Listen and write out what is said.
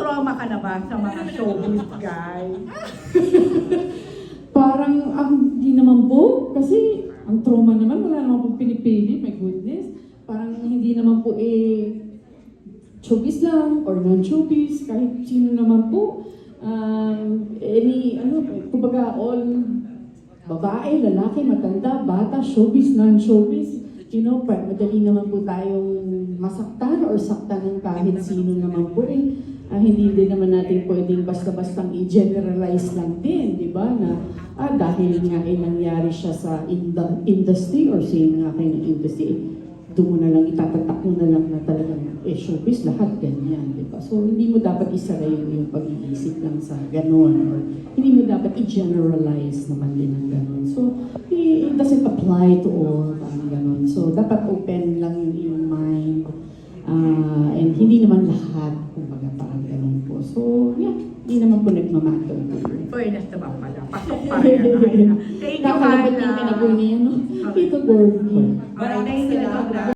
Na-trauma ka na ba sa mga showbiz guy? Parang, ang hindi naman po. Kasi, ang trauma naman, wala naman po pinipili. My goodness. Parang hindi naman po eh, showbiz lang or non-showbiz, kahit sino naman po. Um, any, ano, kumbaga all babae, lalaki, matanda, bata, showbiz, non-showbiz. You know, madali naman po tayong masaktan or saktan ng kahit sino naman po eh. Ah, hindi din naman natin pwedeng basta-bastang i-generalize lang din, di ba? Na ah, dahil nga eh nangyari siya sa inda- industry or same nga kayo ng industry, doon mo na lang, itatatak mo na lang na talagang eh, showbiz, lahat ganyan, di ba? So, hindi mo dapat isara yung, yung pag-iisip lang sa ganun or hindi mo dapat i-generalize naman din ng ganun. So, eh, it doesn't apply to all, parang ganun. So, dapat open lang yung iyong mind Ah, and hindi naman lahat, kumbaga parang ganun po. So, yeah, hindi naman po nagmamatter. Fairness naman pala. Pasok pa rin. Thank you, Nakalapit Hannah. yung pinag-uni, no? Tito Gorgie. Maraming salamat.